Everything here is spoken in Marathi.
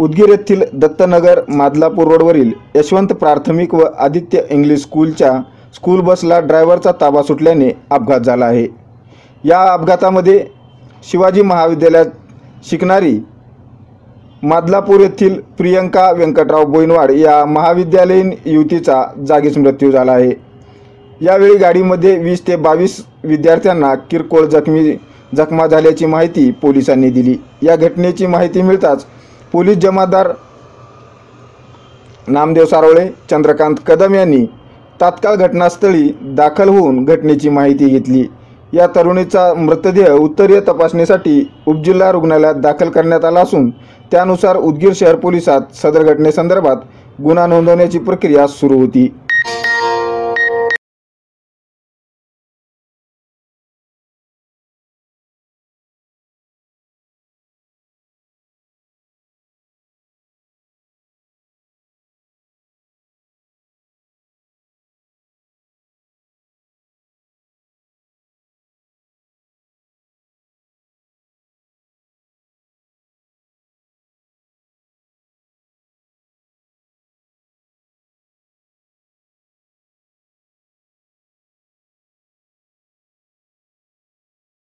उदगीर येथील दत्तनगर मादलापूर रोडवरील यशवंत प्राथमिक व आदित्य इंग्लिश स्कूलच्या स्कूल बसला ड्रायव्हरचा ताबा सुटल्याने अपघात झाला आहे. या अपघातामध्ये शिवाजी महाविद्यालयात शिकणारी मादलापूर येथील प्रियंका व्यंकटराव बोईनवाड या महाविद्यालयीन युवतीचा जागीच मृत्यू झाला आहे. यावेळी गाडीमध्ये वीस ते बावीस विद्यार्थ्यांना किरकोळ जखमी जखमा झाल्याची माहिती पोलिसांनी दिली. या घटनेची माहिती मिळताच पोलीस जमादार नामदेव सारोळे चंद्रकांत कदम यांनी तात्काळ घटनास्थळी दाखल होऊन घटनेची माहिती घेतली. या तरुणीचा मृतदेह उत्तरीय तपासणीसाठी उपजिल्हा रुग्णालयात दाखल करण्यात आला असून त्यानुसार उदगीर शहर पोलिसात सदर घटनेसंदर्भात गुन्हा नोंदवण्याची प्रक्रिया सुरू होती.